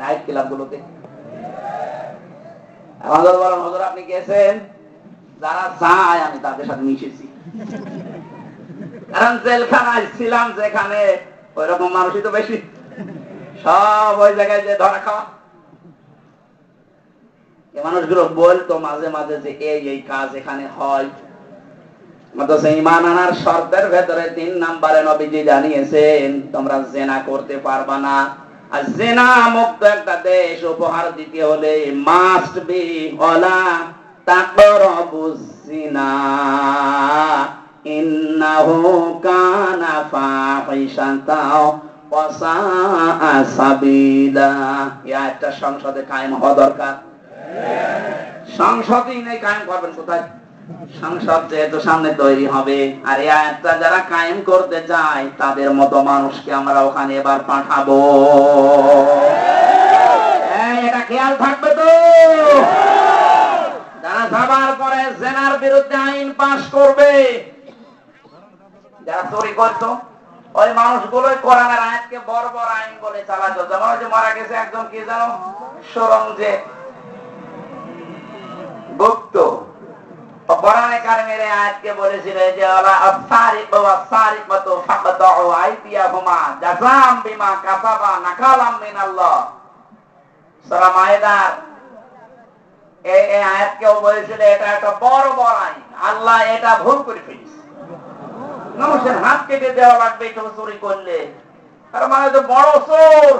Night আপনি গেছেন, যারা চায় আমি তাদের সাথে মিশেছি। কারণ জেলখানায় ছিলাম যেখানে ওই রকম মানুষই তো বেশি। সব ওই জায়গায় যে ধরা খাওয়া। মানুষগুলো বলতো মাঝে মাঝে যে এই এই কাজ এখানে হয়। ইমান আনার শর্তের ভেতরে তিন নাম্বারে নবীজি জানিয়েছেন, তোমরা জেনা করতে পারবা না। আর জেনা মুক্ত একটা দেশ উপহার দিতে হলে মাস্ট বি ওলা তাকরাবুজ জিনা। ইন্নাহু কানা ফাহিশাতাও এই আয়াতটা সংসদে কায়েম হওয়া দরকার। সংসদই নেই, কায়েম করবেন কোথায়? সংসদ যেহেতু সামনে তৈরি হবে। আর এই আয়াতটা যারা কায়েম করতে চায়, তাদের মতো মানুষকে আমরা ওখানে এবার পাঠাবো। এটা খেয়াল থাকবে তো? যারা বিরুদ্ধে আইন পাশ করবে। যারা ওই মানুষগুলোই কোরআনের আয়াতকে আইন বলে চালাতো। যেমন যে মারা গেছে একজন, কি জানো? সরঞ্জেব গুপ্ত। কোরআনে এটা আল্লাহ এটা ভুল করে ফেলেছে। মানুষের হাত কেটে দেওয়া লাগবে, কেউ চুরি করলে। তার মানে তো বড় চোর।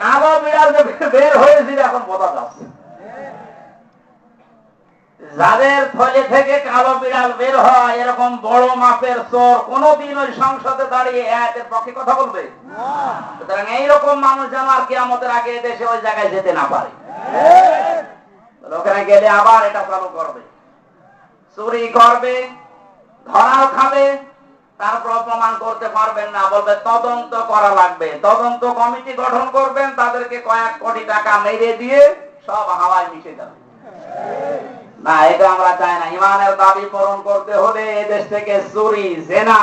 কালো বিড়াল বের হয়েছিল, এখন বোঝা যাচ্ছে। যাদের থলে থেকে কালো বিড়াল বের হয়, এরকম বড় মাপের চোর কোনদিন ওই সংসদে দাঁড়িয়ে এর পক্ষে কথা বলবে? সুতরাং এইরকম মানুষ যেন আর কি আমাদের আগে দেশে ওই জায়গায় যেতে না পারে। লোকেরা গেলে আবার এটা চালু করবে। চুরি করবে, ধরাও খাবে, তারপর প্রমাণ করতে পারবেন না, বলবে তদন্ত করা লাগবে। তদন্ত কমিটি গঠন করবেন, তাদেরকে কয়েক কোটি টাকা মেরে দিয়ে সব হাওয়ায় মিশে যাবে। না, এটা আমরা চাই না। ইমানের দাবি পূরণ করতে হলে এদেশ থেকে চুরি, জেনা।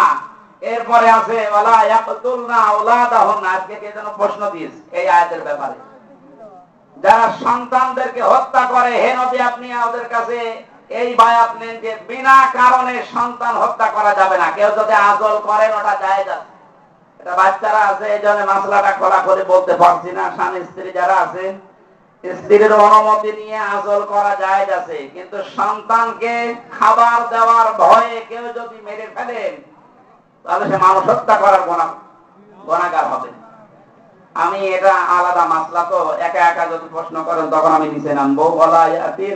এরপরে আছে, ওয়ালা ইয়াকতুলনা আওলাদাহুন্না আজকে কে যেন প্রশ্ন দিয়েছে এই আয়াতের ব্যাপারে। যারা সন্তানদেরকে হত্যা করে, হে নবী, আপনি ওদের কাছে এই বায়াত নেন যে, বিনা কারণে সন্তান হত্যা করা যাবে না। কেউ যদি আজল করেন, ওটা যায় যাচ্ছে এটা বাচ্চারা আছে, এই জন্য মাসলাটা খোলা করে বলতে পারছি না। স্বামী, স্ত্রী যারা আছে স্ত্রীর অনুমতি নিয়ে আজল করা যায় আছে। কিন্তু সন্তানকে খাবার দেওয়ার ভয়ে কেউ যদি মেরে ফেলেন তাহলে সে মানুষ হত্যা করার গোনা হবে। আমি এটা আলাদা মাসলা তো, একা একা যদি প্রশ্ন করেন, তখন আমি নিচে নামবো। বলা তিন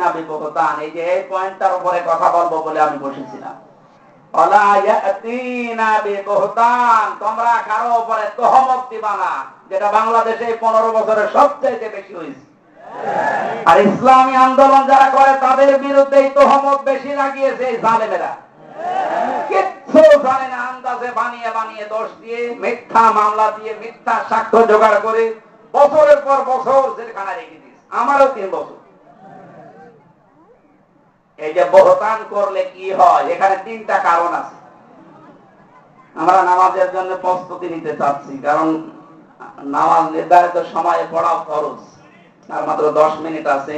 এই যে এই পয়েন্টটার উপরে কথা বলব বলে আমি বসেছিলাম। তোমরা কারও উপরে তহমত দিবা না, যেটা বাংলাদেশে পনেরো বছরের সবচেয়ে বেশি হয়েছে। আর ইসলামী আন্দোলন যারা করে, তাদের তহমত বেশি লাগিয়েছে এই জালেমেরা। করলে কি হয়? এখানে তিনটা কারণ আছে। আমরা নামাজের জন্য প্রস্তুতি নিতে চাচ্ছি, কারণ নামাজ নির্ধারিত সময়ে পড়া খরচ আর মাত্র দশ মিনিট আছে।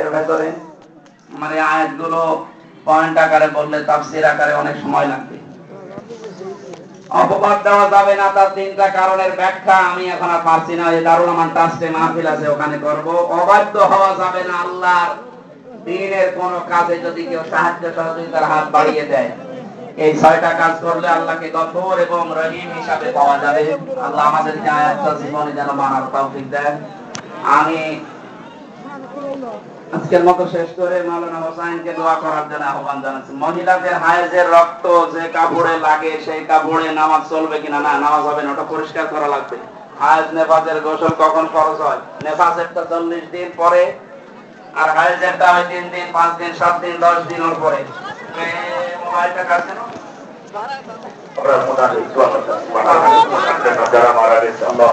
এর ভেতরে। মানে আয়াতগুলো পয়েন্ট আকারে বললে তাফসির আকারে অনেক সময় লাগবে। অপবাদ দেওয়া যাবে না তার তিনটা কারণের ব্যাখ্যা। আমি এখন আর পারছি না দারুল আমান ট্রাস্টে মাহফিল আছে, ওখানে করব। অবাধ্য হওয়া যাবে না আল্লাহর। দিনের কোন কাজে যদি কেউ সাহায্য সহযোগিতার হাত বাড়িয়ে দেয়। এই ছয়টা কাজ করলে আল্লাহকে গফর এবং রহিম হিসাবে পাওয়া যাবে। আল্লাহ আমাদেরকে আয়াতটা জীবনে যেন মানার তৌফিক দেন। আমি আজকের মতো শেষ করে মাওলানা হোসাইনকে দোয়া করার জন্য আহ্বান জানাচ্ছি। মহিলাদের হায়েজের রক্ত, যে কাপড়ে লাগে, সেই কাপড়ে নামাজ চলবে কিনা? না, নামাজ হবে না, ওটা পরিষ্কার করা লাগবে। হায়েজ নেফাজের গোসল কখন খরচ হয়? নেফাজেরটা চল্লিশ দিন পরে, আর হায়েজেরটা হয়, তিন দিন, পাঁচ দিন, সাত দিন, দশ দিন ওর পরে। আমরা মোনালি যারা মারা গেছে আল্লাহ